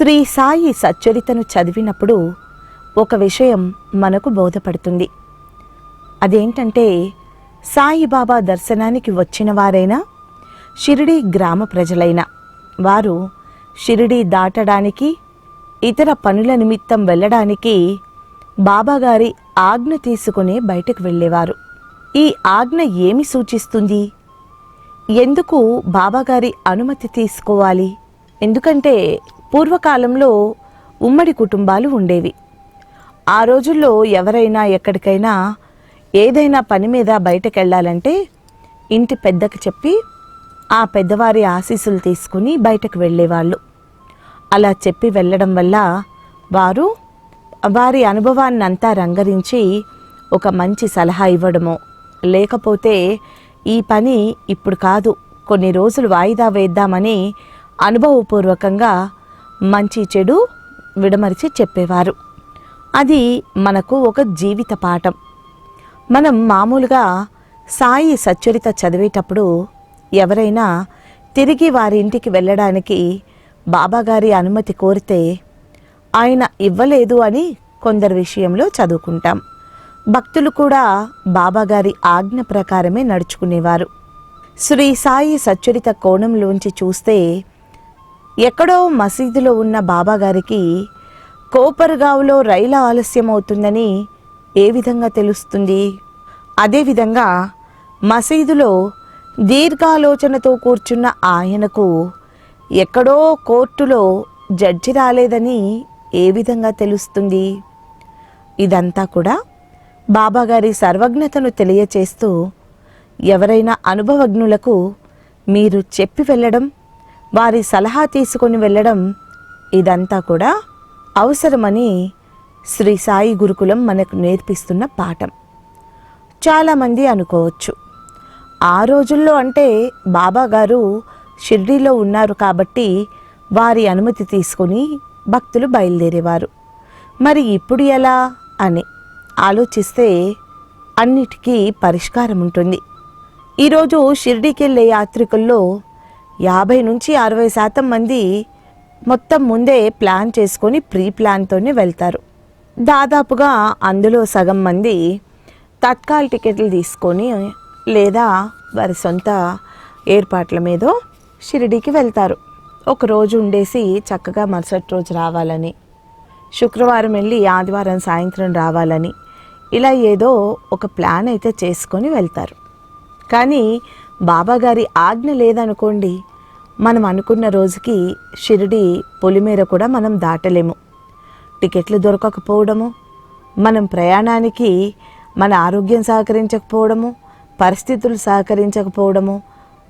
శ్రీ సాయి సచ్చరితను చదివినప్పుడు ఒక విషయం మనకు బోధపడుతుంది. అదేంటంటే సాయిబాబా దర్శనానికి వచ్చిన వారైనా షిరిడి గ్రామ ప్రజలైనా వారు షిరిడి దాటడానికి ఇతర పనుల నిమిత్తం వెళ్ళడానికి బాబాగారి ఆజ్ఞ తీసుకుని బయటకు వెళ్ళేవారు. ఈ ఆజ్ఞ ఏమి సూచిస్తుంది? ఎందుకు బాబాగారి అనుమతి తీసుకోవాలి? ఎందుకంటే పూర్వకాలంలో ఉమ్మడి కుటుంబాలు ఉండేవి. ఆ రోజుల్లో ఎవరైనా ఎక్కడికైనా ఏదైనా పని మీద బయటకెళ్ళాలంటే ఇంటి పెద్దకి చెప్పి ఆ పెద్దవారి ఆశీస్సులు తీసుకుని బయటకు వెళ్ళేవాళ్ళు. అలా చెప్పి వెళ్ళడం వల్ల వారు వారి అనుభవాన్ని అంతా రంగరించి ఒక మంచి సలహా ఇవ్వడమో లేకపోతే ఈ పని ఇప్పుడు కాదు కొన్ని రోజులు వాయిదా వేద్దామని అనుభవపూర్వకంగా మంచి చెడు విడమరిచి చెప్పేవారు. అది మనకు ఒక జీవిత పాఠం. మనం మామూలుగా సాయి సచ్చరిత చదివేటప్పుడు ఎవరైనా తిరిగి వారి ఇంటికి వెళ్ళడానికి బాబాగారి అనుమతి కోరితే ఆయన ఇవ్వలేదు అని కొందరి విషయంలో చదువుకుంటాం. భక్తులు కూడా బాబాగారి ఆజ్ఞ ప్రకారమే నడుచుకునేవారు. శ్రీ సాయి సచ్చరిత కోణంలోంచి చూస్తే ఎక్కడో మసీదులో ఉన్న బాబాగారికి కోపర్గావ్లో రైలు ఆలస్యం అవుతుందని ఏ విధంగా తెలుస్తుంది? అదేవిధంగా మసీదులో దీర్ఘాలోచనతో కూర్చున్న ఆయనకు ఎక్కడో కోర్టులో జడ్జి రాలేదని ఏ విధంగా తెలుస్తుంది? ఇదంతా కూడా బాబాగారి సర్వజ్ఞతను తెలియచేస్తూ ఎవరైనా అనుభవజ్ఞులకు మీరు చెప్పి వెళ్ళడం వారి సలహా తీసుకొని వెళ్ళడం ఇదంతా కూడా అవసరమని శ్రీ సాయి గురుకులం మనకు నేర్పిస్తున్న పాఠం. చాలామంది అనుకోవచ్చు. ఆ రోజుల్లో అంటే బాబాగారు షిర్డీలో ఉన్నారు కాబట్టి వారి అనుమతి తీసుకొని భక్తులు బయలుదేరేవారు. మరి ఇప్పుడు ఎలా అని ఆలోచిస్తే అన్నిటికీ పరిష్కారం ఉంటుంది ఈరోజు షిర్డీకి వెళ్ళే యాత్రికుల్లో యాభై నుంచి అరవై శాతం మంది మొత్తం ముందే ప్లాన్ చేసుకొని ప్రీ ప్లాన్తోనే వెళ్తారు. దాదాపుగా అందులో సగం మంది తత్కాల్ టికెట్లు తీసుకొని లేదా వారి సొంత ఏర్పాట్ల మీద షిరిడీకి వెళ్తారు. ఒకరోజు ఉండేసి చక్కగా మరుసటి రోజు రావాలని శుక్రవారం వెళ్ళి ఆదివారం సాయంత్రం రావాలని ఇలా ఏదో ఒక ప్లాన్ అయితే చేసుకొని వెళ్తారు. కానీ బాబాగారి ఆజ్ఞ లేదనుకోండి మనం అనుకున్న రోజుకి షిరిడి పొలిమేర కూడా మనం దాటలేము. టికెట్లు దొరకకపోవడము మనం ప్రయాణానికి మన ఆరోగ్యం సహకరించకపోవడము పరిస్థితులు సహకరించకపోవడము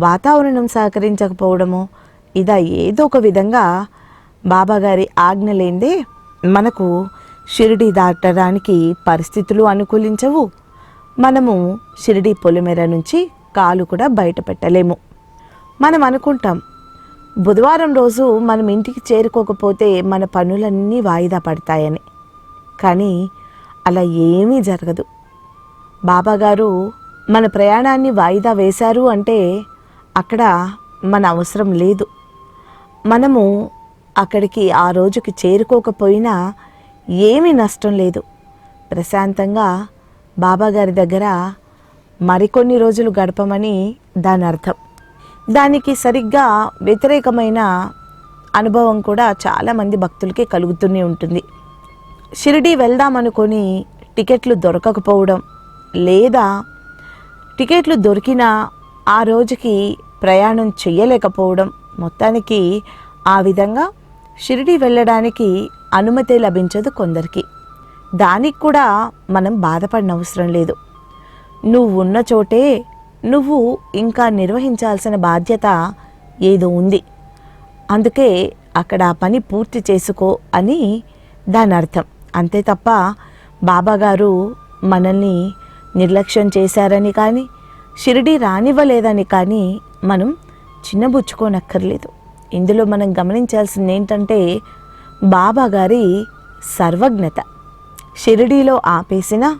వాతావరణం సహకరించకపోవడము ఇదా ఏదో ఒక విధంగా బాబాగారి ఆజ్ఞ లేనిదే మనకు షిరిడి దాటడానికి పరిస్థితులు అనుకూలించవు. మనము షిరిడి పొలిమేర నుంచి కాలు కూడా బయట పెట్టలేము. మనం అనుకుంటాం బుధవారం రోజు మనం ఇంటికి చేరుకోకపోతే మన పనులన్నీ వాయిదా పడతాయని. కానీ అలా ఏమీ జరగదు. బాబాగారు మన ప్రయాణాన్ని వాయిదా వేశారు అంటే అక్కడ మన అవసరం లేదు. మనము అక్కడికి ఆ రోజుకి చేరుకోకపోయినా ఏమీ నష్టం లేదు. ప్రశాంతంగా బాబాగారి దగ్గర మరికొన్ని రోజులు గడపమని దాని అర్థం దానికి సరిగ్గా వ్యతిరేకమైన అనుభవం కూడా చాలామంది భక్తులకి కలుగుతూనే ఉంటుంది. షిరిడి వెళ్దామనుకొని టికెట్లు దొరకకపోవడం లేదా టికెట్లు దొరికినా ఆ రోజుకి ప్రయాణం చేయలేకపోవడం మొత్తానికి ఆ విధంగా షిరిడి వెళ్ళడానికి అనుమతి లభించదు కొందరికి. దానికి కూడా మనం బాధపడిన అవసరం లేదు. నువ్వు ఉన్న చోటే నువ్వు ఇంకా నిర్వహించాల్సిన బాధ్యత ఏదో ఉంది. అందుకే అక్కడ ఆ పని పూర్తి చేసుకో అని దాని అర్థం. అంతే తప్ప బాబాగారు మనల్ని నిర్లక్ష్యం చేశారని కానీ షిరిడి రానివ్వలేదని కానీ మనం చిన్నబుచ్చుకోనక్కర్లేదు. ఇందులో మనం గమనించాల్సింది ఏంటంటే బాబాగారి సర్వజ్ఞత. షిరిడీలో ఆపేసిన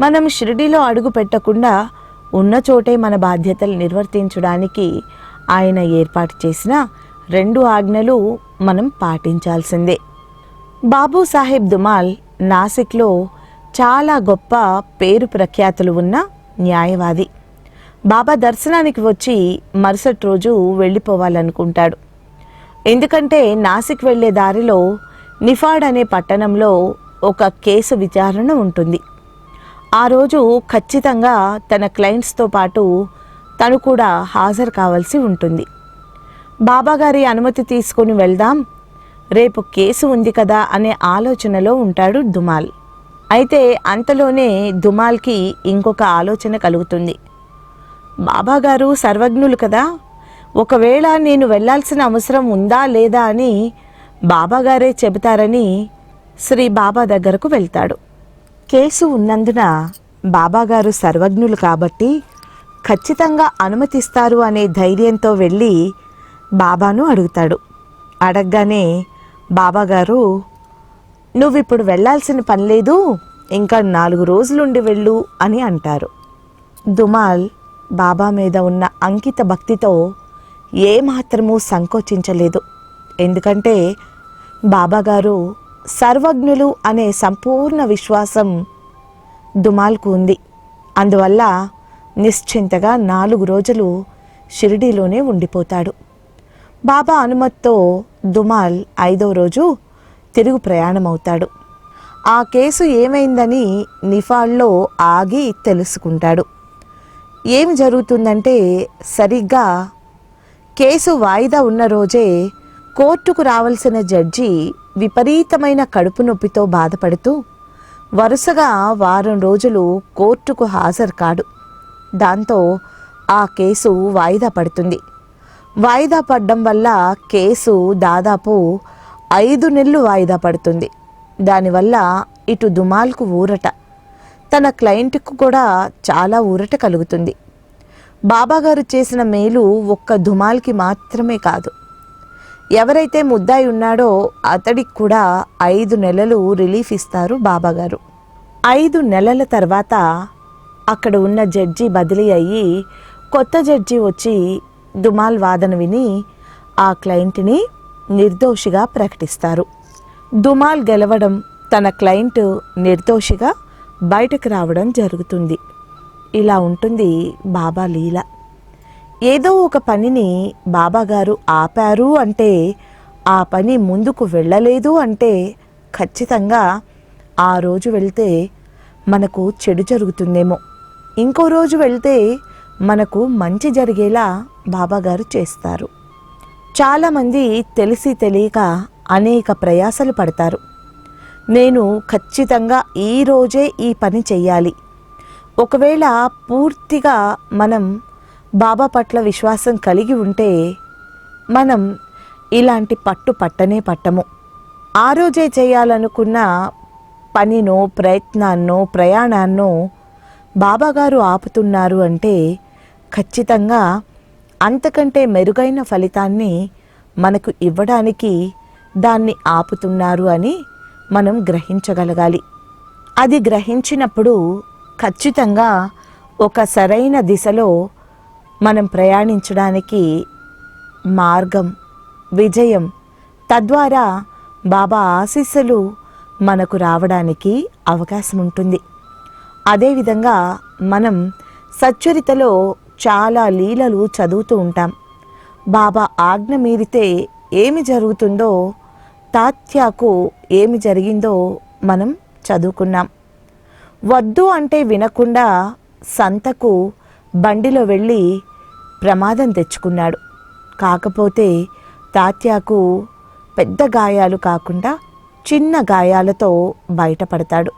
మనం షిరిడీలో అడుగు పెట్టకుండా ఉన్న చోటే మన బాధ్యతలు నిర్వర్తించడానికి ఆయన ఏర్పాటు చేసిన రెండు ఆజ్ఞలు మనం పాటించాల్సిందే. బాబూ సాహెబ్ దుమాల్ నాసిక్లో చాలా గొప్ప పేరు ప్రఖ్యాతులు ఉన్న న్యాయవాది. బాబా దర్శనానికి వచ్చి మరుసటి రోజు వెళ్ళిపోవాలనుకుంటాడు. ఎందుకంటే నాసిక్ వెళ్ళే దారిలో నిఫాడ్ అనే పట్టణంలో ఒక కేసు విచారణ ఉంటుంది. ఆ రోజు ఖచ్చితంగా తన క్లయింట్స్తో పాటు తను కూడా హాజరు కావాల్సి ఉంటుంది. బాబాగారి అనుమతి తీసుకొని వెళ్దాం రేపు కేసు ఉంది కదా అనే ఆలోచనలో ఉంటాడు దుమాల్. అయితే అంతలోనే దుమాల్కి ఇంకొక ఆలోచన కలుగుతుంది. బాబాగారు సర్వజ్ఞులు కదా ఒకవేళ నేను వెళ్ళాల్సిన అవసరం ఉందా లేదా అని బాబాగారే చెబుతారని శ్రీ బాబా దగ్గరకు వెళ్తాడు. కేసు ఉన్నందున బాబాగారు సర్వజ్ఞులు కాబట్టి ఖచ్చితంగా అనుమతిస్తారు అనే ధైర్యంతో వెళ్ళి బాబాను అడుగుతాడు. అడగగానే బాబాగారు నువ్విప్పుడు వెళ్ళాల్సిన పని లేదు ఇంకా నాలుగు రోజులుండి వెళ్ళు అని అంటారు. దుమాల్ బాబా మీద ఉన్న అంకిత భక్తితో ఏమాత్రమూ సంకోచించలేదు. ఎందుకంటే బాబాగారు సర్వజ్ఞులు అనే సంపూర్ణ విశ్వాసం దుమాల్కు ఉంది. అందువల్ల నిశ్చింతగా నాలుగు రోజులు షిరిడీలోనే ఉండిపోతాడు. బాబా అనుమతితో దుమాల్ ఐదో రోజు తిరుగు ప్రయాణమవుతాడు. ఆ కేసు ఏమైందని నిఫాల్లో ఆగి తెలుసుకుంటాడు. ఏమి జరుగుతుందంటే సరిగ్గా కేసు వాయిదా ఉన్న రోజే కోర్టుకు రావాల్సిన జడ్జి విపరీతమైన కడుపు నొప్పితో బాధపడుతూ వరుసగా వారం రోజులు కోర్టుకు హాజరు కాడు. దాంతో ఆ కేసు వాయిదా పడుతుంది. వాయిదా పడడం వల్ల కేసు దాదాపు ఐదు నెలలు వాయిదా పడుతుంది. దానివల్ల ఇటు దుమాల్కు ఊరట. తన క్లయింట్కు కూడా చాలా ఊరట కలుగుతుంది. బాబాగారు చేసిన మేలు ఒక్క దుమాల్కి మాత్రమే కాదు. ఎవరైతే ముద్దాయి ఉన్నాడో అతడికి కూడా ఐదు నెలలు రిలీఫ్ ఇస్తారు బాబాగారు. ఐదు నెలల తర్వాత అక్కడ ఉన్న జడ్జి బదిలీ అయ్యి కొత్త జడ్జి వచ్చి దుమాల్ వాదన విని ఆ క్లయింట్ని నిర్దోషిగా ప్రకటిస్తారు. దుమాల్ గెలవడం తన క్లయింట్ నిర్దోషిగా బయటకు రావడం జరుగుతుంది. ఇలా ఉంటుంది బాబా లీల. ఏదో ఒక పనిని బాబాగారు ఆపారు అంటే ఆ పని ముందుకు వెళ్ళలేదు అంటే ఖచ్చితంగా ఆ రోజు వెళ్తే మనకు చెడు జరుగుతుందేమో. ఇంకో రోజు వెళ్తే మనకు మంచి జరిగేలా బాబాగారు చేస్తారు. చాలామంది తెలిసి తెలియక అనేక ప్రయాసలు పడతారు. నేను ఖచ్చితంగా ఈ రోజే ఈ పని చెయ్యాలి. ఒకవేళ పూర్తిగా మనం బాబా పట్ల విశ్వాసం కలిగి ఉంటే మనం ఇలాంటి పట్టు పట్టనే పట్టము. ఆ రోజే చేయాలనుకున్న పనినో ప్రయత్నాన్నో ప్రయాణాన్నో బాబాగారు ఆపుతున్నారు అంటే ఖచ్చితంగా అంతకంటే మెరుగైన ఫలితాన్ని మనకు ఇవ్వడానికి దాన్ని ఆపుతున్నారు అని మనం గ్రహించగలగాలి. అది గ్రహించినప్పుడు ఖచ్చితంగా ఒక సరైన దిశలో మనం ప్రయాణించడానికి మార్గం విజయం తద్వారా బాబా ఆశీస్సులు మనకు రావడానికి అవకాశం ఉంటుంది. అదేవిధంగా మనం సచ్చరితలో చాలా లీలలు చదువుతూ ఉంటాం. బాబా ఆజ్ఞ మీరితే ఏమి జరుగుతుందో తాత్యాకు ఏమి జరిగిందో మనం చదువుకున్నాం. వద్దు అంటే వినకుండా సంతకు బండిలో వెళ్ళి ప్రమాదం తెచ్చుకున్నాడు. కాకపోతే తాత్యాకు పెద్ద గాయాలు కాకుండా చిన్న గాయాలతో బయటపడతాడు.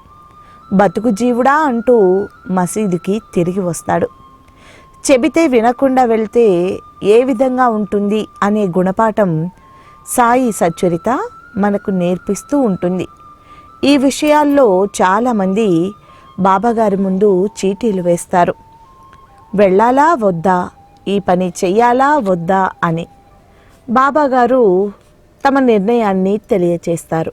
బతుకు జీవుడా అంటూ మసీదుకి తిరిగి వస్తాడు. చెబితే వినకుండా వెళ్తే ఏ విధంగా ఉంటుంది అనే గుణపాఠం సాయి సచ్చరిత మనకు నేర్పిస్తూ ఉంటుంది. ఈ విషయాల్లో చాలామంది బాబాగారి ముందు చీటీలు వేస్తారు. వెళ్ళాలా వద్దా? ఈ పని చెయ్యాలా వద్దా అని. బాబాగారు తమ నిర్ణయాన్ని తెలియచేస్తారు.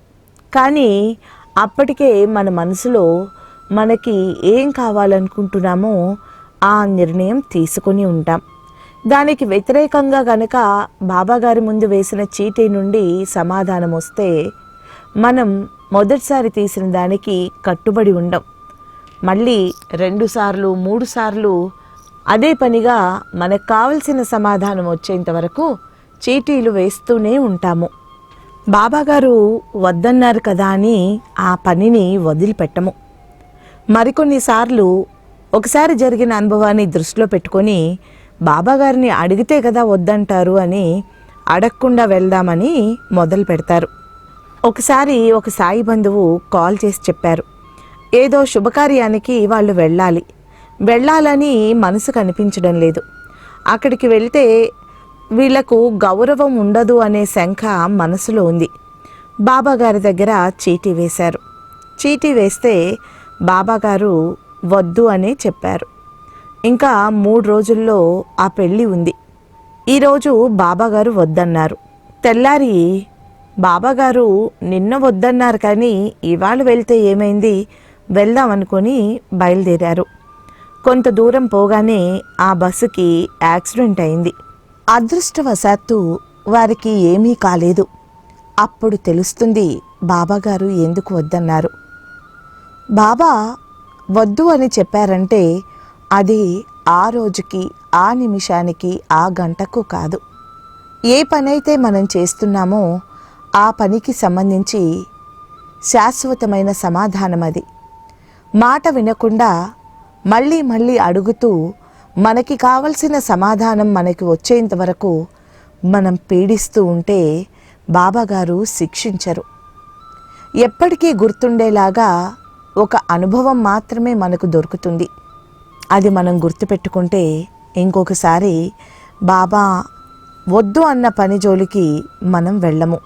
కానీ అప్పటికే మన మనసులో మనకి ఏం కావాలనుకుంటున్నామో ఆ నిర్ణయం తీసుకొని ఉంటాం. దానికి వ్యతిరేకంగా గనక బాబాగారి ముందు వేసిన చీటీ నుండి సమాధానం వస్తే మనం మొదటిసారి తీసిన దానికి కట్టుబడి ఉండం. మళ్ళీ రెండు సార్లు మూడు సార్లు అదే పనిగా మనకు కావలసిన సమాధానం వచ్చేంత వరకు చీటీలు వేస్తూనే ఉంటాము. బాబాగారు వద్దన్నారు కదా అని ఆ పనిని వదిలిపెట్టము. మరికొన్నిసార్లు ఒకసారి జరిగిన అనుభవాన్ని దృష్టిలో పెట్టుకొని బాబాగారిని అడిగితే కదా వద్దంటారు అని అడగకుండా వెళ్దామని మొదలు పెడతారు. ఒకసారి ఒక సాయి బంధువు కాల్ చేసి చెప్పారు. ఏదో శుభకార్యానికి వాళ్ళు వెళ్ళాలి. వెళ్ళాలని మనసు కనిపించడం లేదు. అక్కడికి వెళ్తే వీళ్ళకు గౌరవం ఉండదు అనే శంఖ మనసులో ఉంది. బాబాగారి దగ్గర చీటీ వేశారు. చీటీ వేస్తే బాబాగారు వద్దు అనే చెప్పారు. ఇంకా మూడు రోజుల్లో ఆ పెళ్ళి ఉంది. ఈరోజు బాబాగారు వద్దన్నారు. తెల్లారి బాబాగారు నిన్న వద్దన్నారు కానీ ఇవాళ వెళ్తే ఏమైంది? వెళ్దాం అనుకొని బయలుదేరారు. కొంత దూరం పోగానే ఆ బస్సుకి యాక్సిడెంట్ అయింది. అదృష్టవశాత్తు వారికి ఏమీ కాలేదు. అప్పుడు తెలుస్తుంది బాబాగారు ఎందుకు వద్దన్నారు. బాబా వద్దు అని చెప్పారంటే అది ఆ రోజుకి ఆ నిమిషానికి ఆ గంటకు కాదు. ఏ పనైతే మనం చేస్తున్నామో ఆ పనికి సంబంధించి శాశ్వతమైన సమాధానం అది. మాట వినకుండా మళ్ళీ మళ్ళీ అడుగుతూ మనకి కావలసిన సమాధానం మనకి వచ్చేంత వరకు మనం పీడిస్తూ ఉంటే బాబాగారు శిక్షించరు. ఎప్పటికీ గుర్తుండేలాగా ఒక అనుభవం మాత్రమే మనకు దొరుకుతుంది. అది మనం గుర్తుపెట్టుకుంటే ఇంకొకసారి బాబా వద్దు అన్న పని జోలికి మనం వెళ్ళము.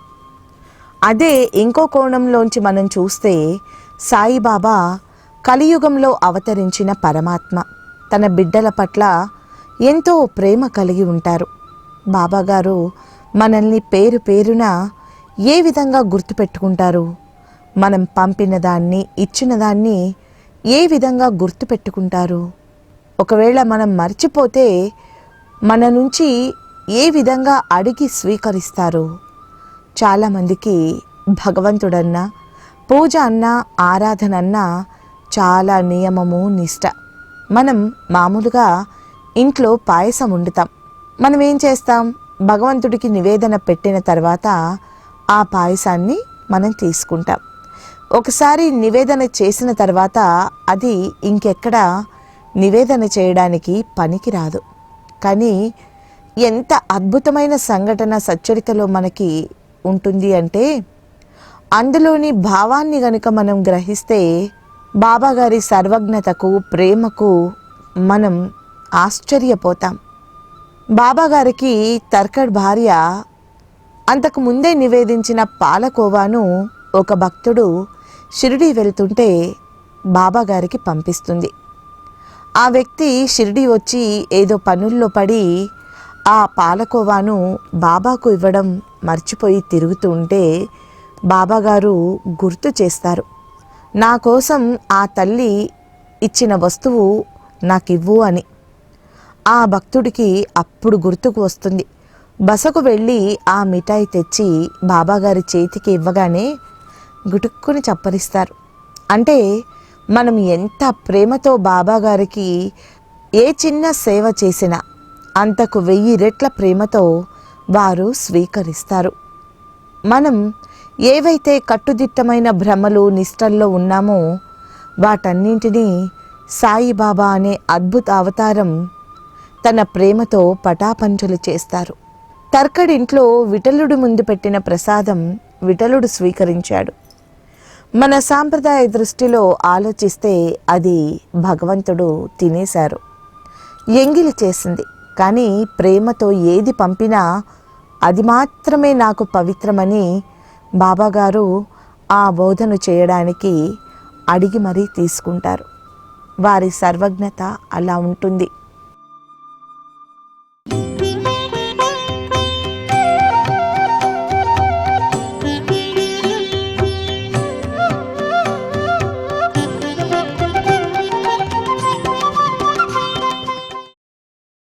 అదే ఇంకో కోణంలోంచి మనం చూస్తే సాయిబాబా కలియుగంలో అవతరించిన పరమాత్మ తన బిడ్డల పట్ల ఎంతో ప్రేమ కలిగి ఉంటారు. బాబాగారు మనల్ని పేరు పేరున ఏ విధంగా గుర్తుపెట్టుకుంటారు? మనం పంపిన దాన్ని ఇచ్చిన దాన్ని ఏ విధంగా గుర్తుపెట్టుకుంటారు? ఒకవేళ మనం మర్చిపోతే మన నుంచి ఏ విధంగా అడిగి స్వీకరిస్తారు? చాలామందికి భగవంతుడన్నా పూజ అన్నా ఆరాధన అన్నా చాలా నియమము నిష్ట. మనం మామూలుగా ఇంట్లో పాయసం వండుతాం. మనం ఏం చేస్తాం? భగవంతుడికి నివేదన పెట్టిన తర్వాత ఆ పాయసాన్ని మనం తీసుకుంటాం. ఒకసారి నివేదన చేసిన తర్వాత అది ఇంకెక్కడ నివేదన చేయడానికి పనికి రాదు కానీ ఎంత అద్భుతమైన సంఘటన సచ్చరితలో మనకి ఉంటుంది అంటే అందులోని భావాన్ని గనుక మనం గ్రహిస్తే బాబాగారి సర్వజ్ఞతకు ప్రేమకు మనం ఆశ్చర్యపోతాం. బాబాగారికి తర్కడ్ భార్య అంతకు ముందే నివేదించిన పాలకోవాను ఒక భక్తుడు షిరిడి వెళ్తుంటే బాబాగారికి పంపిస్తుంది. ఆ వ్యక్తి షిరిడి వచ్చి ఏదో పనుల్లో పడి ఆ పాలకోవాను బాబాకు ఇవ్వడం మర్చిపోయి తిరుగుతూ ఉంటే బాబాగారు గుర్తు చేస్తారు. నా కోసం ఆ తల్లి ఇచ్చిన వస్తువు నాకివ్వు అని. ఆ భక్తుడికి అప్పుడు గుర్తుకు వస్తుంది. బసకు వెళ్ళి ఆ మిఠాయి తెచ్చి బాబాగారి చేతికి ఇవ్వగానే గుటుక్కుని చప్పరిస్తారు. అంటే మనం ఎంత ప్రేమతో బాబాగారికి ఏ చిన్న సేవ చేసినా అంతకు వెయ్యి రెట్ల ప్రేమతో వారు స్వీకరిస్తారు. మనం ఏవైతే కట్టుదిట్టమైన భ్రమలు నిష్టల్లో ఉన్నామో వాటన్నింటినీ సాయిబాబా అనే అద్భుత అవతారం తన ప్రేమతో పటాపంచలు చేస్తారు. తర్కడింట్లో విఠలుడు ముందు పెట్టిన ప్రసాదం విఠలుడు స్వీకరించాడు. మన సాంప్రదాయ దృష్టిలో ఆలోచిస్తే అది భగవంతుడు తినేశారు. ఎంగిలి చేసింది. కానీ ప్రేమతో ఏది పంపినా అది మాత్రమే నాకు పవిత్రమని బాబాగారు ఆ బోధను చేయడానికి అడిగి మరీ తీసుకుంటారు. వారి సర్వజ్ఞత అలా ఉంటుంది.